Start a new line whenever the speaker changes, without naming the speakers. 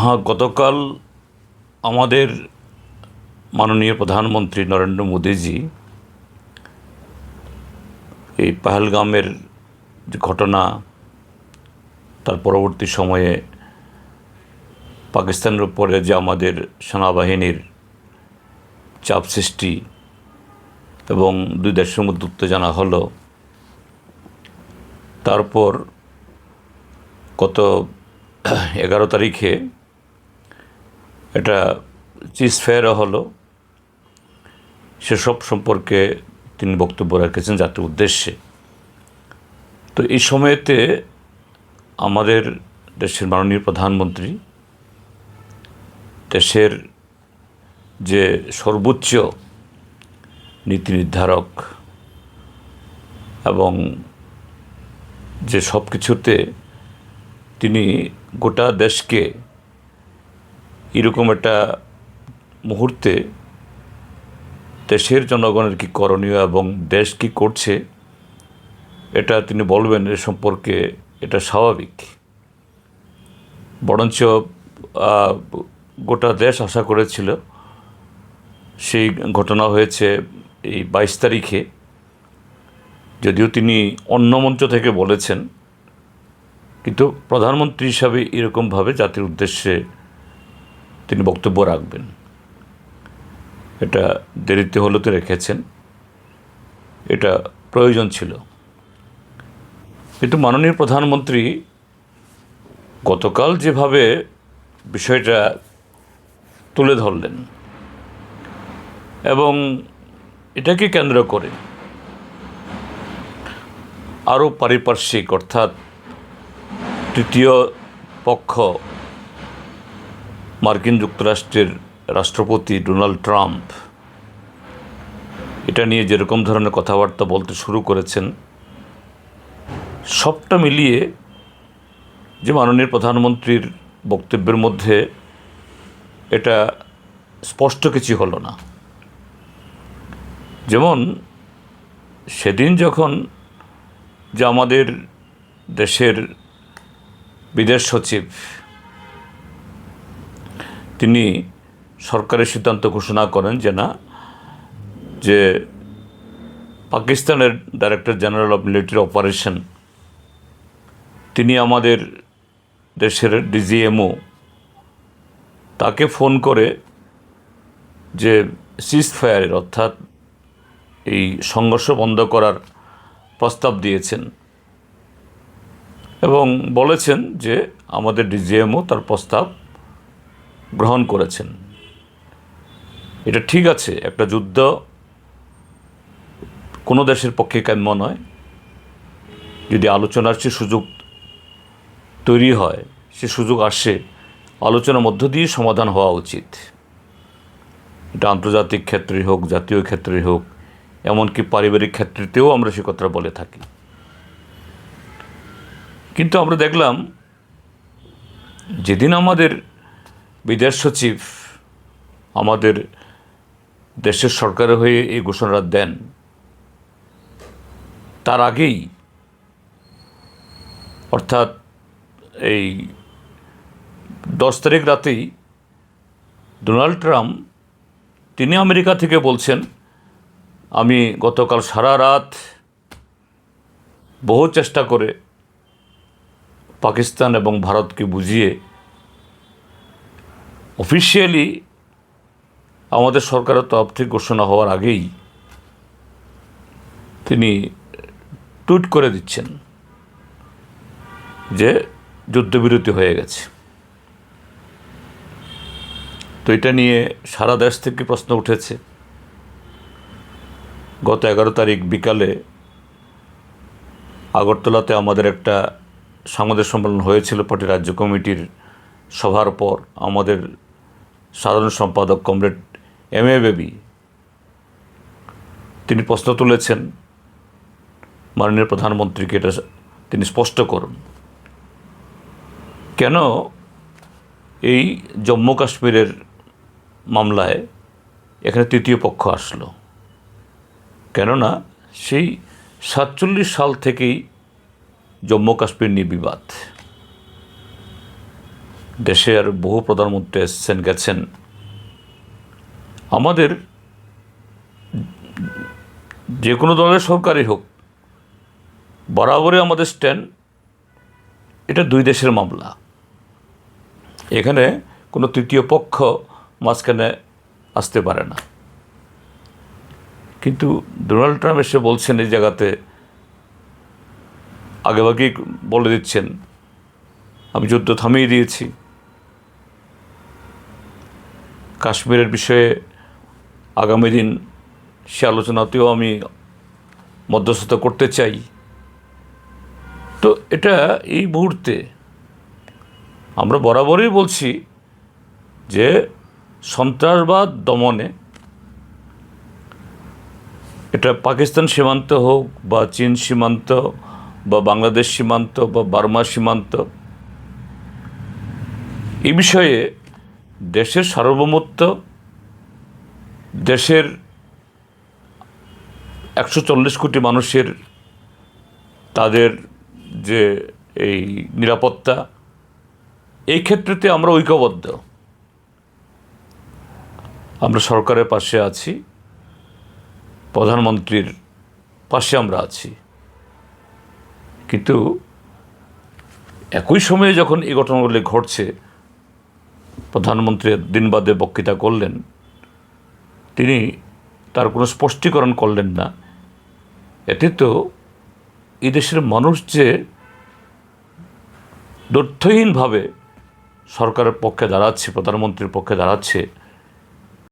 হ্যাঁ গতকাল আমাদের মাননীয় প্রধানমন্ত্রী নরেন্দ্র মোদীজি এই পাহেলগামের যে ঘটনা, তার পরবর্তী সময়ে পাকিস্তানের উপরে যে আমাদের সেনাবাহিনীর চাপ সৃষ্টি এবং দুই দেশের মধ্যে উত্তেজনা হলো, তারপর গত এগারো তারিখে এটা চিজ ফেয়ারও হলো। সেসব সম্পর্কে তিনি বক্তব্য রেখেছেন জাতির উদ্দেশ্যে। তো এই সময়েতে আমাদের দেশের মাননীয় প্রধানমন্ত্রী দেশের যে সর্বোচ্চ নীতি নির্ধারক এবং যে সব কিছুতে তিনি গোটা দেশকে এরকম একটা মুহূর্তে দেশের জনগণের কী করণীয় এবং দেশ কী করছে, এটা তিনি বলবেন এ সম্পর্কে এটা স্বাভাবিক। বরঞ্চ গোটা দেশ আশা করেছিল সেই ঘটনা হয়েছে এই বাইশ তারিখে। যদিও তিনি অন্য মঞ্চ থেকে বলেছেন, কিন্তু প্রধানমন্ত্রী হিসাবে এরকমভাবে জাতির উদ্দেশ্যে তিনি বক্তব্য রাখবেন। এটা দেরিতে হলেও রেখেছেন। এটা প্রয়োজন ছিল। কিন্তু মাননীয় প্রধানমন্ত্রী গতকাল যেভাবে বিষয়টা তুলে ধরলেন এবং এটাকে কেন্দ্র করে আরও পারিপার্শ্বিক অর্থাৎ তৃতীয় পক্ষ মার্কিন যুক্তরাষ্ট্রের রাষ্ট্রপতি ডোনাল্ড ট্রাম্প এটা নিয়ে যেরকম ধরনের কথাবার্তা বলতে শুরু করেছেন, সবটা মিলিয়ে যে মাননীয় প্রধানমন্ত্রীর বক্তব্যের মধ্যে এটা স্পষ্ট কিছু হলো না। যেমন সেদিন যখন যে আমাদের দেশের বিদেশ সচিব তিনি সরকারের সিদ্ধান্ত ঘোষণা করেন যে না, যে পাকিস্তানের director general of military operation তিনি আমাদের দেশের ডিজিএমও তাকে ফোন করে যে সিজ ফায়ারের অর্থাৎ এই সংঘর্ষ বন্ধ করার প্রস্তাব দিয়েছেন এবং বলেছেন যে আমাদের ডিজিএমও তার প্রস্তাব গ্রহণ করেছেন। এটা ঠিক আছে, একটা যুদ্ধ কোনো দেশের পক্ষে কাম্য নয়। যদি আলোচনার সে সুযোগ তৈরি হয়, সে সুযোগ আসে, আলোচনার মধ্য দিয়ে সমাধান হওয়া উচিত। এটা আন্তর্জাতিক ক্ষেত্রে হোক, জাতীয় ক্ষেত্রে হোক, এমনকি পারিবারিক ক্ষেত্রেতেও আমরা সে কথাটা বলে থাকি। কিন্তু আমরা দেখলাম, যেদিন আমাদের বিদেশ সচিব আমাদের দেশের সরকারের হয়ে এই ঘোষণাটা দেন। তার আগেই অর্থাৎ এই দশ তারিখ রাতেই ডোনাল্ড ট্রাম্প, তিনি আমেরিকা থেকে বলছেন, আমি গতকাল সারা রাত বহু চেষ্টা করে পাকিস্তান এবং ভারতকে বুঝিয়ে অফিসিয়ালি আমাদের সরকারের তরফ থেকে ঘোষণা হওয়ার আগেই তিনি টুইট করে দিচ্ছেন যে যুদ্ধবিরতি হয়ে গেছে। তো এটা নিয়ে সারা দেশ থেকে প্রশ্ন উঠেছে। গত এগারো তারিখ বিকালে আগরতলাতে আমাদের একটা সংবাদের সম্মেলন হয়েছিল, পার্টি রাজ্য কমিটির সভার পর। আমাদের সাধারণ সম্পাদক কমরেড এম এ বেবি, তিনি প্রশ্ন তুলেছেন, মাননীয় প্রধানমন্ত্রীকে এটা তিনি স্পষ্ট করুন। কেন এই জম্মু কাশ্মীরের মামলায় এখানে তৃতীয় পক্ষ আসলো? কেননা সেই সাতচল্লিশ সাল থেকেই জম্মু কাশ্মীর নিয়ে বিবাদ। দেশের বহু প্রধানমন্ত্রী এসছেন, গেছেন। আমাদের যে কোনো দলের সরকারই হোক, বরাবরই আমাদের স্ট্যান্ড এটা দুই দেশের মামলা। এখানে কোনো তৃতীয় পক্ষ মাঝখানে আসতে পারে না। কিন্তু ডোনাল্ড ট্রাম্প এসে বলছেন এই জায়গাতে, আগেভাগেই বলে দিচ্ছেন, আমি যুদ্ধ থামিয়ে দিয়েছি। কাশ্মীরের বিষয়ে আগামী দিন সে আলোচনাতেও আমি মধ্যস্থতা করতে চাই। তো এটা এই মুহূর্তে আমরা বরাবরই বলছি যে সন্ত্রাসবাদ দমনে এটা পাকিস্তান সীমান্ত হোক বা চীন সীমান্ত বা বাংলাদেশ সীমান্ত বা বার্মা সীমান্ত, এই বিষয়ে দেশের সার্বভৌমত্ব, দেশের একশো চল্লিশ কোটি মানুষের তাদের যে এই নিরাপত্তা, এই ক্ষেত্রেতে আমরা ঐক্যবদ্ধ। আমরা সরকারের পাশে আছি, প্রধানমন্ত্রীর পাশে আমরা আছি। কিন্তু একই সময়ে যখন এই ঘটনাগুলি ঘটছে প্রধানমন্ত্রী দিন বাদে বক্তৃতা করলেন, তিনি তার কোনো স্পষ্টীকরণ করলেন না। এতে তো দেশের মানুষ যে দর্থহীনভাবে সরকারের পক্ষে দাঁড়াচ্ছে, প্রধানমন্ত্রীর পক্ষে দাঁড়াচ্ছে